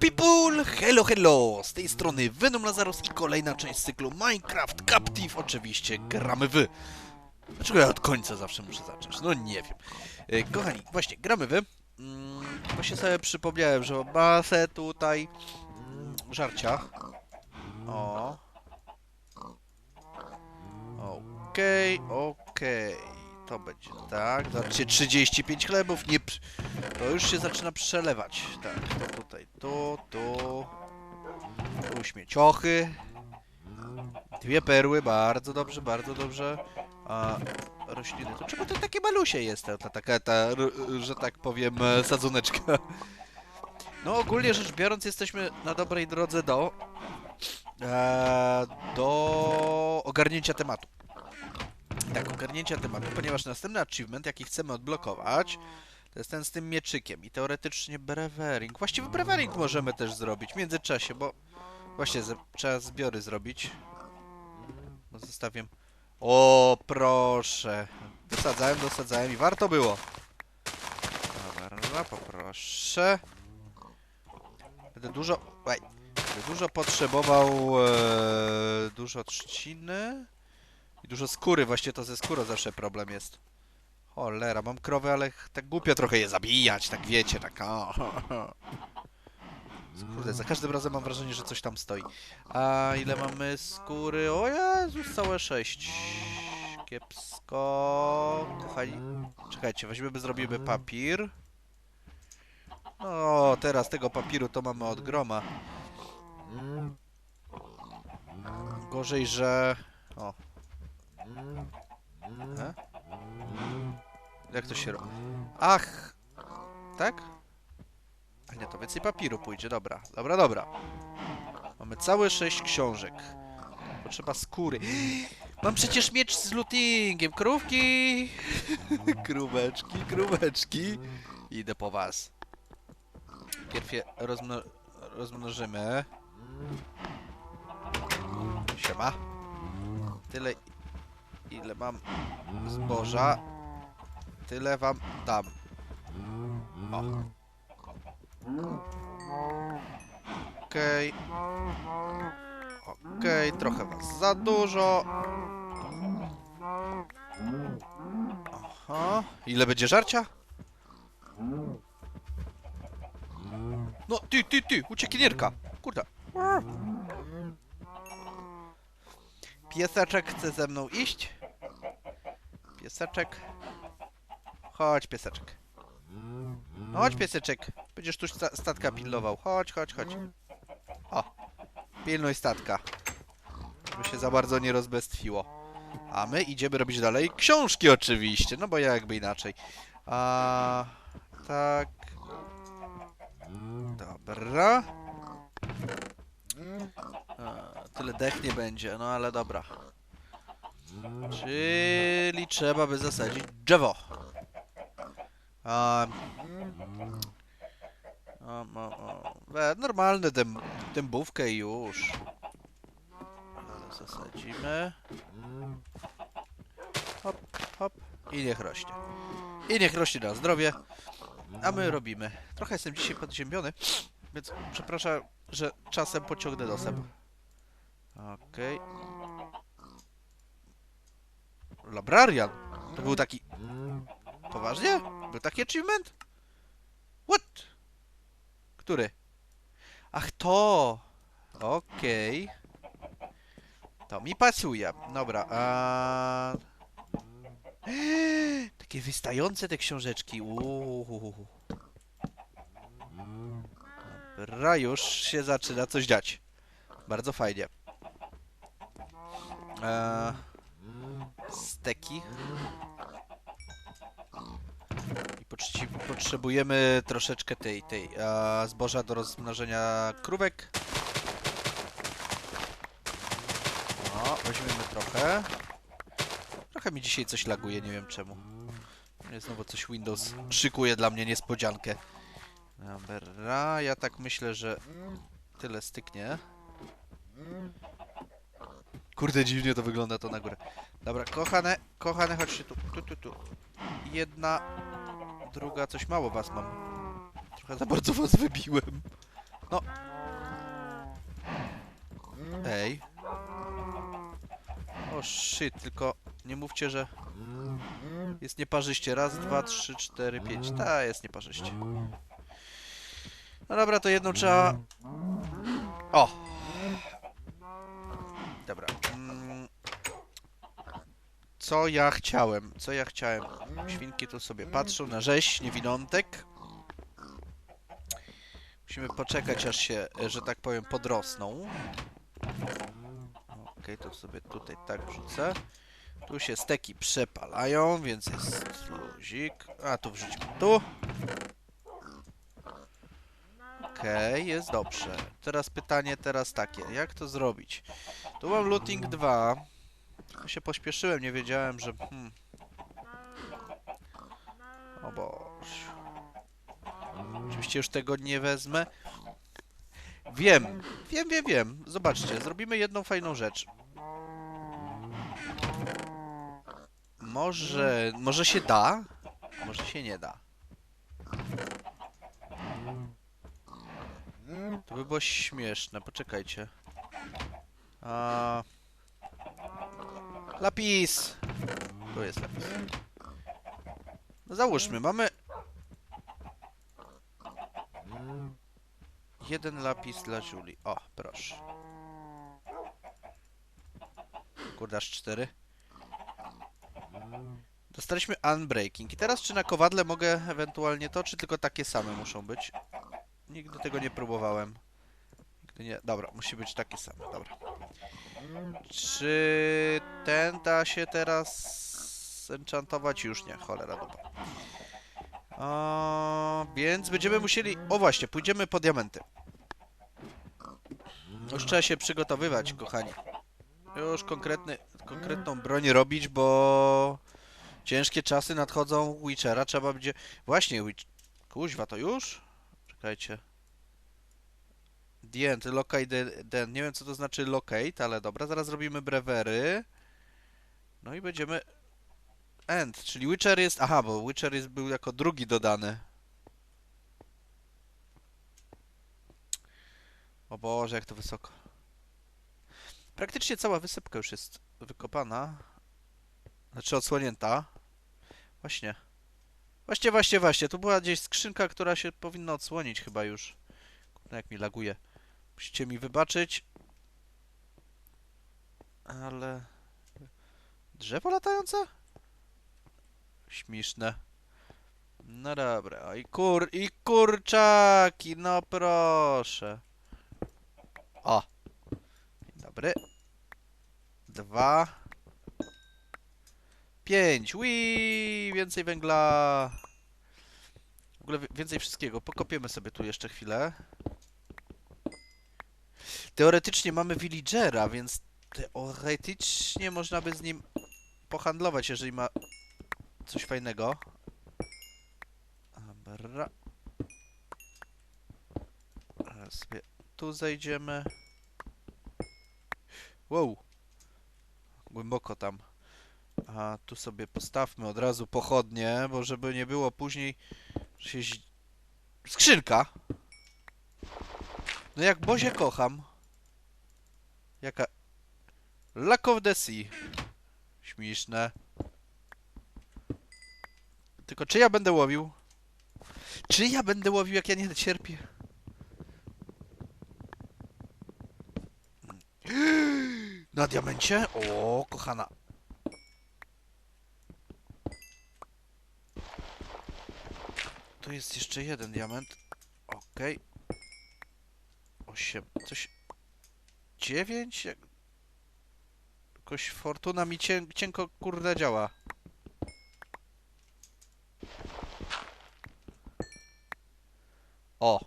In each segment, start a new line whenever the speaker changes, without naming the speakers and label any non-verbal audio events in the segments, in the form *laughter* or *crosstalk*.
People! Hello, hello! Z tej strony Venom Lazarus i kolejna część cyklu Minecraft Captive. Oczywiście gramy w... Dlaczego ja od końca zawsze muszę zacząć? No nie wiem. E, kochani, właśnie, gramy w... Mm, właśnie sobie przypomniałem, że masę tutaj... Mm, żarcia. O. Okej, okej. To będzie tak. Zobaczcie, 35 chlebów. Nie... To już się zaczyna przelewać. Tak, to tutaj, tu, tu. Tu śmieciochy. Dwie perły, bardzo dobrze, bardzo dobrze. A rośliny, to czemu to takie malusie jest? Ta, ta, taka, ta, że tak powiem, e, sadzoneczka. No ogólnie rzecz biorąc jesteśmy na dobrej drodze do... E, do ogarnięcia tematu. Tak, ogarnięcia tematu, ponieważ następny achievement, jaki chcemy odblokować, to jest ten z tym mieczykiem i teoretycznie brewering. Właściwie brewering możemy też zrobić w międzyczasie, bo właśnie ze- trzeba zbiory zrobić. No zostawię. O, proszę. Dosadzałem, dosadzałem i warto było. Dobra, poproszę. Będę dużo... Ej, będę dużo potrzebował... E, dużo trzciny. I dużo skóry, właśnie to ze skórą zawsze problem jest. Cholera, mam krowy, ale tak głupio trochę je zabijać, tak wiecie, tak o. Kurde, za każdym razem mam wrażenie, że coś tam stoi. A ile mamy skóry? O Jezus, całe sześć. Kiepsko. Kochani, czekajcie, weźmiemy, zrobimy papir. O, teraz tego papiru to mamy od groma. Gorzej, że... O. E? Jak to się robi? Ach! Tak? A nie, to więcej papiru pójdzie, dobra. Dobra, dobra. Mamy całe sześć książek. Potrzeba skóry. *gasps* Mam przecież miecz z lootingiem. Krówki! *laughs* Króweczki, króweczki. Idę po was. Pierw je rozmno rozmnożymy. Siema. Tyle, ile mam zboża, tyle wam dam. Okej. Okej, trochę was za dużo. Aha. Ile będzie żarcia? No, ty, ty, ty, uciekinierka. Kurde. Pieseczek chce ze mną iść? Pieseczek. Chodź, pieseczek. Chodź, pieseczek. Będziesz tu sta statka pilnował. Chodź, chodź, chodź. O. Pilnuj statka. Żeby się za bardzo nie rozbestwiło. A my idziemy robić dalej książki oczywiście, no bo jakby inaczej. A tak. Dobra. A, tyle dech nie będzie, no ale dobra. Czyli trzeba by zasadzić drzewo. O, o, o. We, normalne dęb, dębówkę już. Zasadzimy. Hop, hop. I niech rośnie. I niech rośnie na zdrowie. A my robimy. Trochę jestem dzisiaj podziębiony, więc przepraszam, że czasem pociągnę nosem. Okej. Librarian? To był taki... Poważnie? Był taki achievement? What? Który? Ach, to! Okej. To mi pasuje. Dobra, a... *gasps* Takie wystające te książeczki. Uuu. Dobra, już się zaczyna coś dziać. Bardzo fajnie. Eee, steki. I potrzebujemy troszeczkę tej, tej e, zboża do rozmnożenia krówek. No, weźmiemy trochę. Trochę mi dzisiaj coś laguje, nie wiem czemu. Znowu coś Windows szykuje dla mnie niespodziankę. Dobra, ja tak myślę, że tyle styknie. Kurde, dziwnie to wygląda to na górę. Dobra, kochane, kochane, chodźcie tu. Tu, tu, tu. Jedna, druga, coś mało was mam. Trochę za bardzo was wybiłem. No. Ej. O shit, tylko nie mówcie, że jest nieparzyście. Raz, dwa, trzy, cztery, pięć. Ta jest nieparzyście. No dobra, to jedną trzeba... O! Co ja chciałem? Co ja chciałem? Świnki tu sobie patrzą na rzeź, niewinątek. Musimy poczekać, aż się, że tak powiem, podrosną. Okej, to sobie tutaj tak wrzucę. Tu się steki przepalają, więc jest luzik. A, tu wrzućmy tu. Okej, jest dobrze. Teraz pytanie teraz takie, jak to zrobić? Tu mam looting 2. Trochę się pośpieszyłem, nie wiedziałem, że... Hmm. O Boże. Oczywiście już tego nie wezmę. Wiem, wiem, wiem, wiem. Zobaczcie, zrobimy jedną fajną rzecz. Może, może się da, może się nie da. To by było śmieszne, poczekajcie. A... Lapis! Tu jest lapis. No załóżmy, mamy... Jeden lapis dla Julii. O, proszę. Kurde, aż cztery. Dostaliśmy Unbreaking. I teraz czy na kowadle mogę ewentualnie to, czy tylko takie same muszą być? Nigdy tego nie próbowałem. Nigdy nie... Dobra, musi być takie same, dobra. Czy ten da się teraz enchantować? Już nie, cholera dupa. O, więc będziemy musieli... O właśnie, pójdziemy po diamenty. Już trzeba się przygotowywać, kochani. Już konkretny, konkretną broń robić, bo... Ciężkie czasy nadchodzą Witchera, trzeba będzie... Właśnie, Witch... Kuźwa, to już? Czekajcie. The end, locate the, the end. Nie wiem, co to znaczy locate, ale dobra. Zaraz zrobimy brewery. No i będziemy... End, czyli Witcher jest... Aha, bo Witcher jest, był jako drugi dodany. O Boże, jak to wysoko. Praktycznie cała wysypka już jest wykopana. Znaczy odsłonięta. Właśnie. Właśnie, właśnie, właśnie. Tu była gdzieś skrzynka, która się powinna odsłonić chyba już. Kurde, jak mi laguje. Musicie mi wybaczyć. Ale... Drzewo latające? Śmieszne. No dobra. I kur... I kurczaki! No proszę. O. Dobry. Dwa. Pięć. Wii! Więcej węgla. W ogóle wi- więcej wszystkiego. Pokopiemy sobie tu jeszcze chwilę. Teoretycznie mamy villagera, więc teoretycznie można by z nim pohandlować, jeżeli ma coś fajnego. Dobra. Teraz sobie tu zejdziemy. Wow. Głęboko tam. A tu sobie postawmy od razu pochodnie, bo żeby nie było później, że się... Skrzynka! No jak Bozie kocham. Jaka... Luck of the Sea. Śmieszne. Tylko czy ja będę łowił? Czy ja będę łowił, jak ja nie cierpię? *gasps* Na diamencie? O, kochana. Tu jest jeszcze jeden diament. Okej. Osiem. Coś... Dziewięć? Jak... Jakoś fortuna mi cię... cienko kurde działa. O!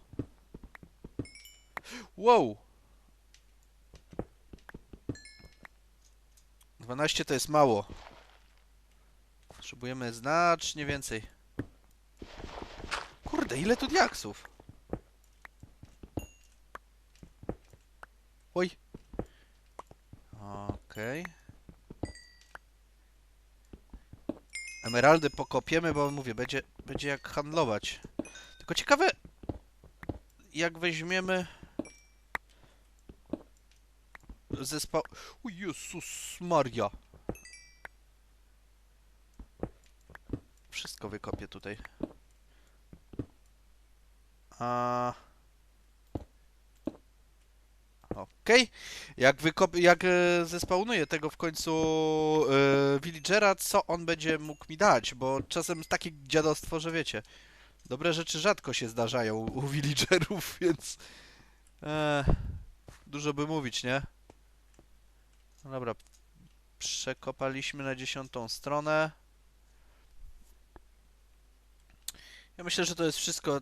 Wow! 12 to jest mało. Potrzebujemy znacznie więcej. Kurde, ile tu diaksów? Oj. Okej. Emeraldy pokopiemy, bo mówię, będzie, będzie jak handlować. Tylko ciekawe, jak weźmiemy... zespa... O Jezus Maria. Wszystko wykopię tutaj. A... Okej. Jak, wykop... Jak e, tego w końcu e, villagera, co on będzie mógł mi dać? Bo czasem takie dziadostwo, że wiecie. Dobre rzeczy rzadko się zdarzają u villagerów, *laughs* więc... E, dużo by mówić, nie? No dobra. Przekopaliśmy na dziesiątą stronę. Ja myślę, że to jest wszystko,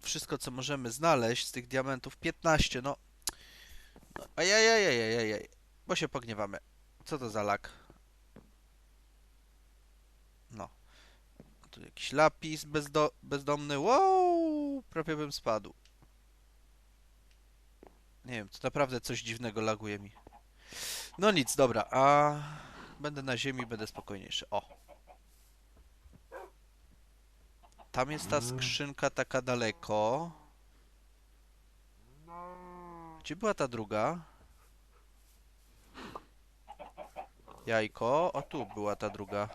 wszystko co możemy znaleźć z tych diamentów. 15, no. Ajajajajajajaj. Bo się pogniewamy. Co to za lak? No. Tu jakiś lapis bezdo bezdomny. Wow! Prawie bym spadł. Nie wiem, to naprawdę coś dziwnego laguje mi. No nic, dobra, a będę na ziemi, będę spokojniejszy. O. Tam jest ta skrzynka taka daleko. Gdzie była ta druga? Jajko. O, tu była ta druga.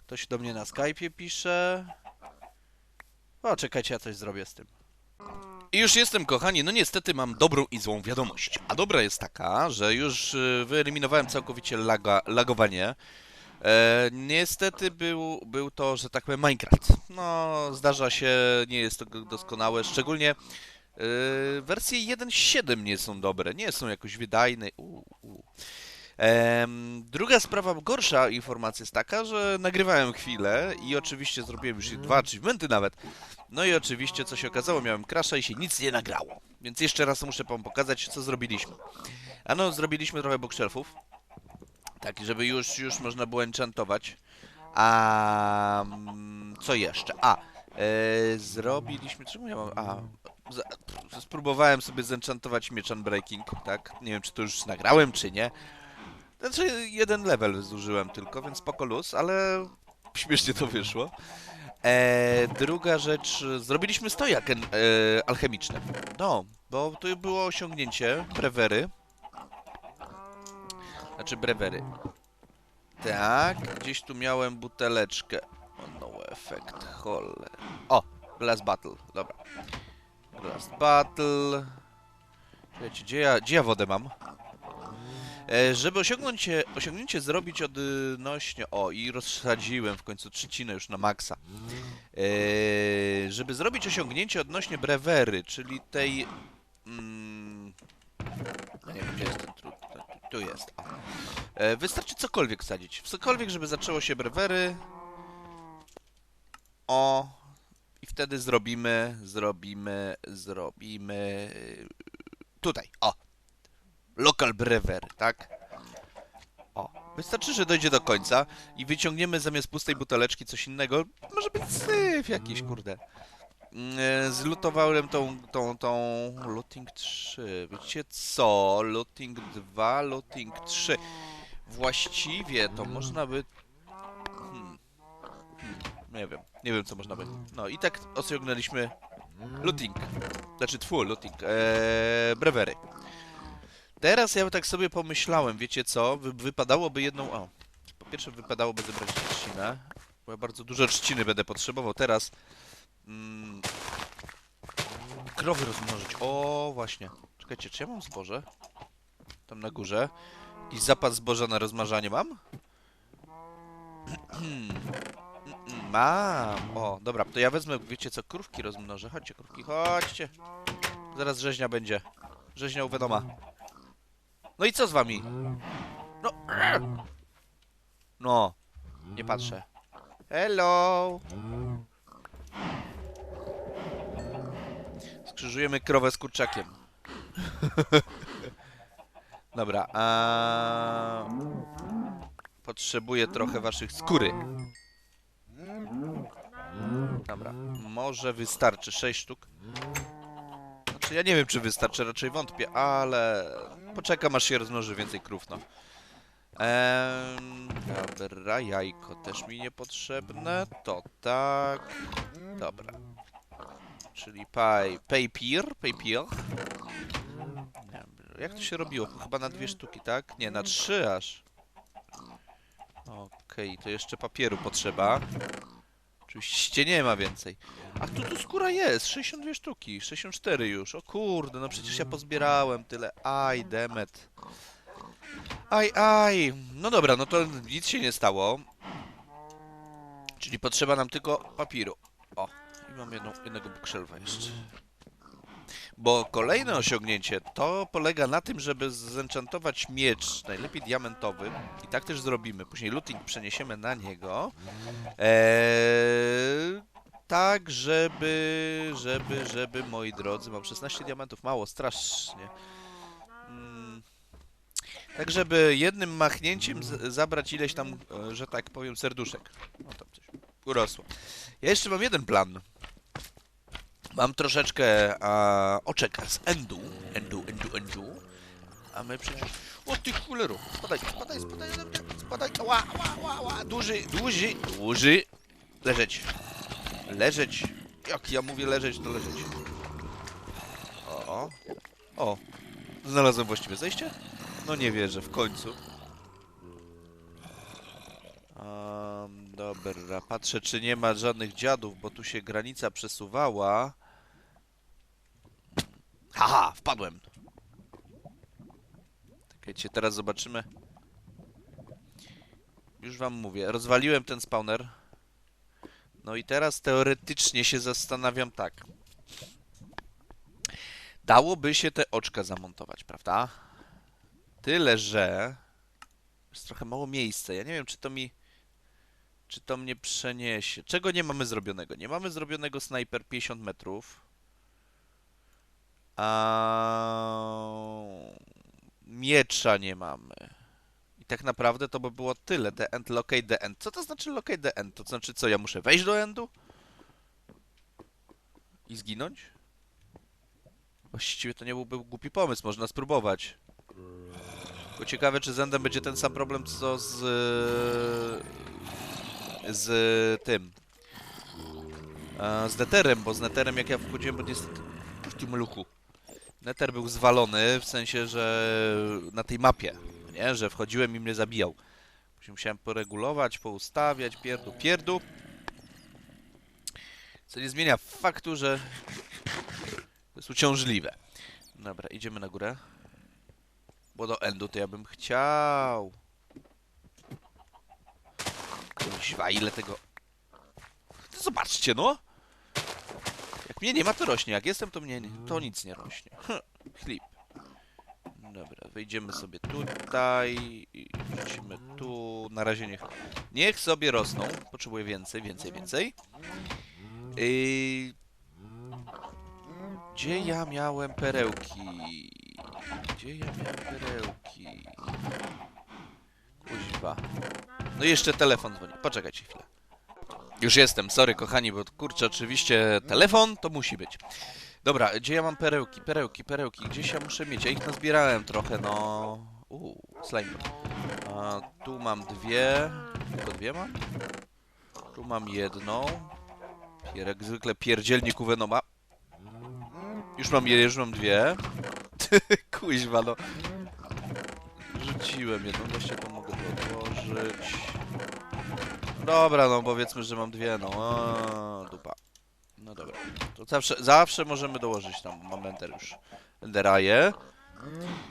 Ktoś do mnie na Skype'ie pisze. O, czekajcie, ja coś zrobię z tym.
I już jestem, kochani, no niestety mam dobrą i złą wiadomość. A dobra jest taka, że już y, wyeliminowałem całkowicie laga, lagowanie. E, niestety był, był to, że tak powiem, Minecraft. No, zdarza się, nie jest to doskonałe, szczególnie y, wersje 1.7 nie są dobre, nie są jakoś wydajne. U, u. Em, druga sprawa, gorsza informacja jest taka, że nagrywałem chwilę i oczywiście zrobiłem już dwa achievementy nawet. No i oczywiście, co się okazało, miałem crasha i się nic nie nagrało. Więc jeszcze raz muszę wam pokazać, co zrobiliśmy. Ano, zrobiliśmy trochę bookshelfów. Tak, żeby już, już można było enchantować. A mm, co jeszcze? A, e, zrobiliśmy... Czemu ja mam... A, spróbowałem sobie zenchantować miecz Unbreaking, tak? Nie wiem, czy to już nagrałem, czy nie. Znaczy, jeden level zużyłem tylko, więc spoko luz, ale *laughs* śmiesznie to wyszło. E, druga rzecz, zrobiliśmy stojak e, alchemiczny. No, bo tu było osiągnięcie brewery. Znaczy brewery. Tak, gdzieś tu miałem buteleczkę. O, no efekt, cholera. O, Glass Battle, dobra. Glass Battle. Czekajcie, gdzie ja, gdzie ja wodę mam? E, żeby osiągnąć, osiągnięcie zrobić odnośnie... O, i rozsadziłem w końcu trzcinę już na maksa. E, żeby zrobić osiągnięcie odnośnie brewery, czyli tej... Mm, no nie wiem, gdzie jest ten trud. Tu, jest. E, wystarczy cokolwiek sadzić. Cokolwiek, żeby zaczęło się brewery. O. I wtedy zrobimy, zrobimy, zrobimy... Tutaj, o. Local brewery, tak? O. Wystarczy, że dojdzie do końca i wyciągniemy zamiast pustej buteleczki coś innego. Może być syf jakiś, kurde. Mm, e, Zlutowałem tą, tą, tą... Looting 3. Wiecie co? Looting 2, looting 3. Właściwie to można by... Hmm. Hmm. Nie wiem. Nie wiem, co można by... No i tak osiągnęliśmy looting. Znaczy, tfu, looting. Eee, brewery. Teraz ja tak sobie pomyślałem, wiecie co? Wy, wypadałoby jedną... O, po pierwsze wypadałoby zebrać trzcinę, bo ja bardzo dużo trzciny będę potrzebował teraz. Mm, krowy rozmnożyć. O, właśnie. Czekajcie, czy ja mam zboże? Tam na górze. Jakiś zapas zboża na rozmażanie mam? *clears throat* Mam. O, dobra, to ja wezmę, wiecie co, krówki rozmnożę. Chodźcie, krówki, chodźcie. Zaraz rzeźnia będzie. Rzeźnia u. No i co z wami? No. No. Nie patrzę. Hello. Skrzyżujemy krowę z kurczakiem. *laughs* Dobra, a... Potrzebuję trochę waszych skóry. Dobra, może wystarczy 6 sztuk. Znaczy, ja nie wiem, czy wystarczy, raczej wątpię, ale poczekam, aż się rozmnoży więcej krów, no. Ehm, dobra, jajko też mi niepotrzebne, to tak. Dobra. Czyli pay, papier, papier. Jak to się robiło? Chyba na dwie sztuki, tak? Nie, na trzy aż. Okej, to jeszcze papieru potrzeba. Oczywiście nie ma więcej. A tu, tu skóra jest, 62 sztuki, 64 już. O kurde, no przecież ja pozbierałem tyle. Aj, demet. Aj, aj. No dobra, no to nic się nie stało. Czyli potrzeba nam tylko papiru. O, i mam jedną, jednego bookshelfa jeszcze. Bo kolejne osiągnięcie to polega na tym, żeby zenchantować miecz, najlepiej diamentowy. I tak też zrobimy. Później looting przeniesiemy na niego. Eee, tak, żeby, żeby, żeby, moi drodzy, mam 16 diamentów, mało, strasznie. Mm, tak, żeby jednym machnięciem zabrać ileś tam, e, że tak powiem, serduszek. No tam coś urosło. Ja jeszcze mam jeden plan. Mam troszeczkę a, oczek z endu, endu, endu, endu. A my przecież... O ty chuleru! Spadaj, spadaj, spadaj ode mnie! Spadaj! Ła, ła, ła, ła! Duży, duży, duży! Leżeć! Leżeć! Jak ja mówię leżeć, to leżeć. O. O! Znalazłem właściwe zejście? No nie wierzę, w końcu. Um, dobra, patrzę czy nie ma żadnych dziadów, bo tu się granica przesuwała. Haha, wpadłem. Czekajcie, teraz zobaczymy. Już wam mówię, rozwaliłem ten spawner. No i teraz teoretycznie się zastanawiam tak. Dałoby się te oczka zamontować, prawda? Tyle, że jest trochę mało miejsca. Ja nie wiem, czy to mi czy to mnie przeniesie. Czego nie mamy zrobionego? Nie mamy zrobionego sniper 50 metrów. A miecza nie mamy. I tak naprawdę to by było tyle. The end, locate the end. Co to znaczy locate the end? To znaczy co, ja muszę wejść do endu? I zginąć? Właściwie to nie byłby głupi pomysł, można spróbować. Tylko ciekawe, czy z endem będzie ten sam problem, co z... z tym. Z Netherem, bo z Netherem jak ja wchodziłem, bo niestety... w tym luchu. Nether był zwalony, w sensie, że na tej mapie, nie? Że wchodziłem i mnie zabijał. Później musiałem poregulować, poustawiać, pierdu, pierdu. Co nie zmienia faktu, że to jest uciążliwe. Dobra, idziemy na górę. Bo do endu to ja bym chciał. Kuźwa, ile tego... Zobaczcie, no! Mnie nie ma, to rośnie. Jak jestem, to mnie nie, to nic nie rośnie. Hm, Chlip. Dobra, wejdziemy sobie tutaj i wrzucimy tu. Na razie niech, niech sobie rosną. Potrzebuję więcej, więcej, więcej. Yy... Gdzie ja miałem perełki? Gdzie ja miałem perełki? Kuźwa. No i jeszcze telefon dzwoni. Poczekajcie chwilę. Już jestem, sorry kochani, bo kurczę, oczywiście telefon to musi być. Dobra, gdzie ja mam perełki, perełki, perełki? Gdzieś ja muszę mieć, ja ich nazbierałem trochę, no... Uuu, slime. A, tu mam dwie... Tylko dwie mam? Tu mam jedną. Pier, jak zwykle pierdzielnik u Venoma. Już mam, je- już mam dwie. Kuźwa, no. Rzuciłem jedną, właśnie to mogę odłożyć. Dobra, no powiedzmy, że mam dwie, no. O, dupa. No dobra. To zawsze, zawsze możemy dołożyć tam. Mam ender już. Enderaje.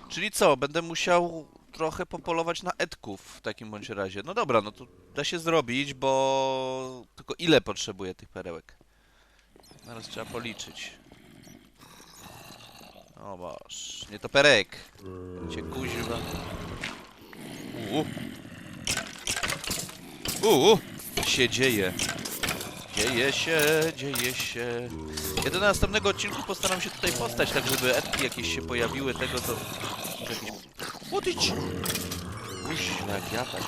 Czyli co? Będę musiał trochę popolować na etków w takim bądź razie. No dobra, no to da się zrobić, bo... Tylko ile potrzebuję tych perełek? Zaraz trzeba policzyć. O boż, nie to perek. Cię kuźwa. Uuu. Uuu, się dzieje. Dzieje się, dzieje się. Ja do następnego odcinku postaram się tutaj postać, tak żeby etki jakieś się pojawiły, tego. Jakieś... Łodyć! Kuźwa, jak ja tak.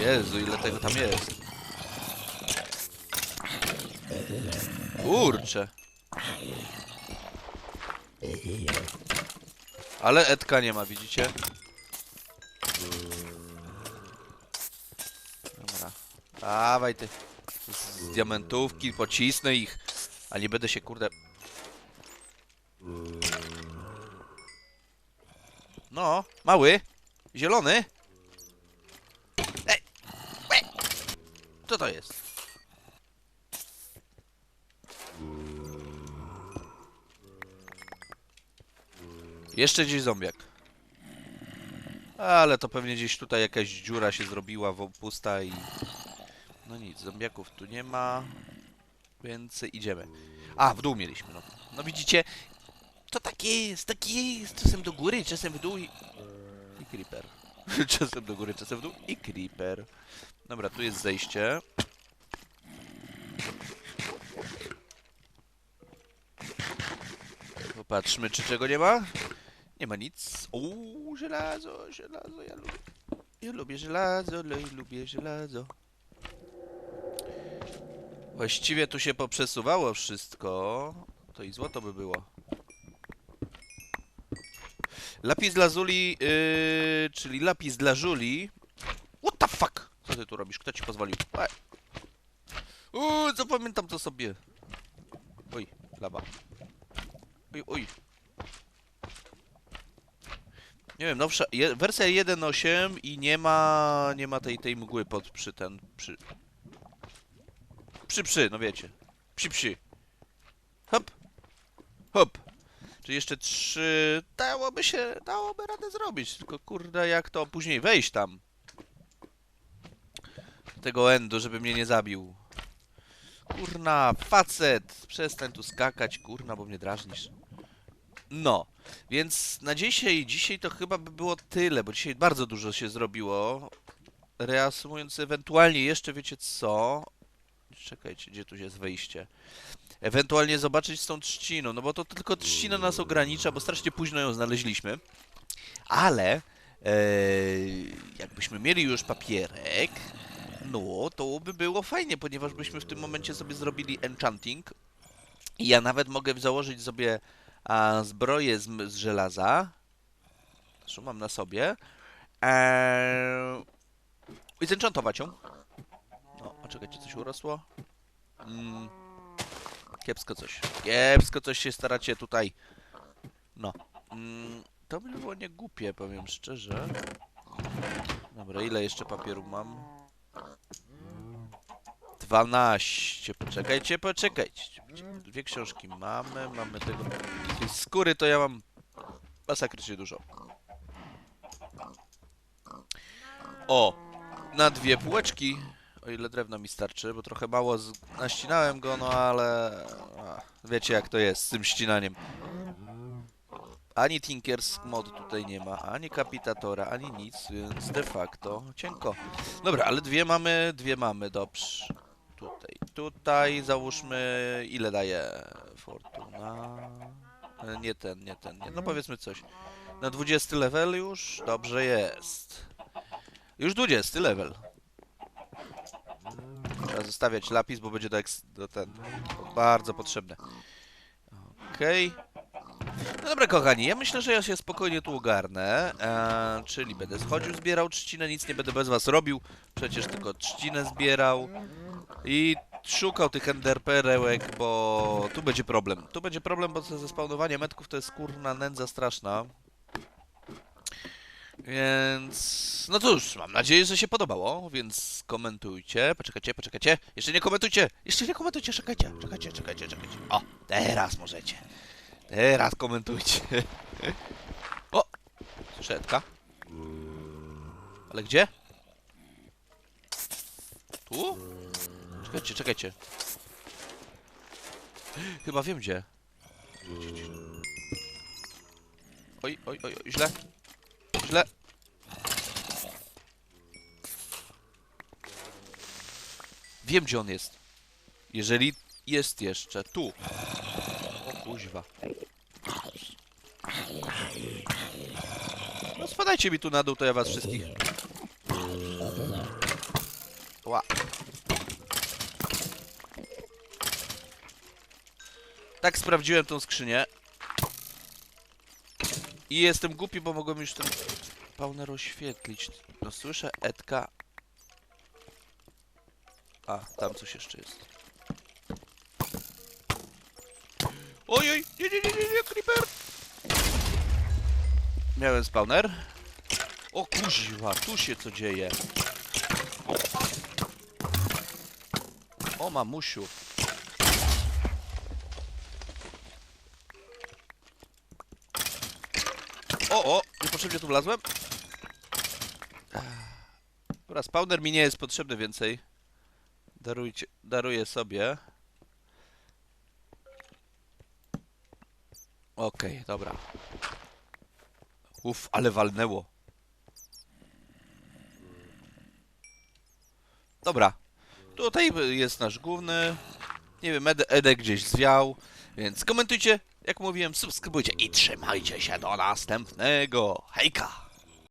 Jezu, ile tego tam jest. Kurczę. Ale Edka nie ma, widzicie? Dawaj ty. Z diamentówki pocisnę ich. A nie będę się kurde... No, mały. Zielony. Ej. Ej. Co to jest? Jeszcze gdzieś zombiak. Ale to pewnie gdzieś tutaj jakaś dziura się zrobiła, pusta i no nic, zombiaków tu nie ma. Więc idziemy. A, w dół mieliśmy, no. No widzicie, to tak jest, tak jest. Czasem do góry, czasem w dół i... I creeper. *laughs* czasem do góry, czasem w dół i creeper. Dobra, tu jest zejście. Popatrzmy, czy czego nie ma. Nie ma nic. Uuu, żelazo, żelazo, ja lubię. Ja lubię żelazo, lu- lubię żelazo. Właściwie tu się poprzesuwało wszystko. To i złoto by było. Lapis lazuli, yy, czyli lapis dla żuli. What the fuck? Co ty tu robisz? Kto ci pozwolił? Ej. Uuu, zapamiętam to sobie. Oj, lawa. Oj, oj. Nie wiem, nowsza, je, wersja 1.8 i nie ma, nie ma tej, tej mgły pod, przy ten, przy... Przy, przy, no wiecie. Psi, psi. Hop. Hop. Czy jeszcze trzy... Dałoby się, dałoby radę zrobić, tylko kurde, jak to później wejść tam. Tego endu, żeby mnie nie zabił. Kurna, facet! Przestań tu skakać, kurna, bo mnie drażnisz. No, więc na dzisiaj, dzisiaj to chyba by było tyle, bo dzisiaj bardzo dużo się zrobiło. Reasumując, ewentualnie jeszcze wiecie co? Czekajcie, gdzie tu jest wejście? Ewentualnie zobaczyć z tą trzciną, no bo to tylko trzcina nas ogranicza, bo strasznie późno ją znaleźliśmy. Ale e, jakbyśmy mieli już papierek, no to by było fajnie, ponieważ byśmy w tym momencie sobie zrobili enchanting. I ja nawet mogę założyć sobie a, zbroję z, z żelaza. Zresztą mam na sobie. Eee, I zenchantować ją. Czekajcie, coś urosło? Mm, kiepsko coś. Kiepsko coś się staracie tutaj. No. Mm, to by było nie głupie, powiem szczerze. Dobra, ile jeszcze papieru mam? 12. Poczekajcie, poczekajcie. Dwie książki mamy, mamy tego. Tej skóry to ja mam masakrycznie dużo. O! Na dwie półeczki. O ile drewna mi starczy, bo trochę mało z... naścinałem go, no ale... A, wiecie jak to jest z tym ścinaniem. Ani Tinkers mod tutaj nie ma, ani Kapitatora, ani nic, więc de facto cienko. Dobra, ale dwie mamy, dwie mamy, dobrze. Tutaj, tutaj załóżmy, ile daje Fortuna? E, Nie ten, nie ten, nie. no powiedzmy coś. Na 20 level już? Dobrze jest. Już 20 level. Zostawiać lapis, bo będzie do, eks- do ten, bardzo potrzebne. Okej. No dobra, kochani, ja myślę, że ja się spokojnie tu ogarnę. E, czyli będę schodził, zbierał trzcinę, nic nie będę bez was robił. Przecież tylko trzcinę zbierał. I szukał tych enderperełek, bo tu będzie problem. Tu będzie problem, bo ze spawnowanie metków to jest kurna nędza straszna. Więc... No cóż, mam nadzieję, że się podobało, więc komentujcie. Poczekajcie, poczekajcie. Jeszcze nie komentujcie! Jeszcze nie komentujcie, czekajcie, czekajcie, czekajcie, czekajcie. O, teraz możecie. Teraz komentujcie. *laughs* O! Szetka. Ale gdzie? Tu? Czekajcie, czekajcie. Chyba wiem gdzie. Oj, oj, oj. Źle. Wiem gdzie on jest. Jeżeli jest jeszcze tu. O kuźwa. No spadajcie mi tu na dół, to ja was wszystkich. Ła. Tak sprawdziłem tą skrzynię. I jestem głupi, bo mogłem już ten spawner oświetlić. No słyszę Edka. A, tam coś jeszcze jest. Ojoj, nie, nie, nie, nie, nie, creeper! miałem spawner. O kuźwa, tu się co dzieje. O mamusiu. O, o, niepotrzebnie tu wlazłem. Dobra, spawner mi nie jest potrzebny więcej. Darujcie, daruję sobie. Okej, dobra. Uff, ale walnęło. Dobra. Tutaj jest nasz główny. Nie wiem, Ed Edek gdzieś zwiał. Więc komentujcie, jak mówiłem, subskrybujcie i trzymajcie się do następnego. Hejka!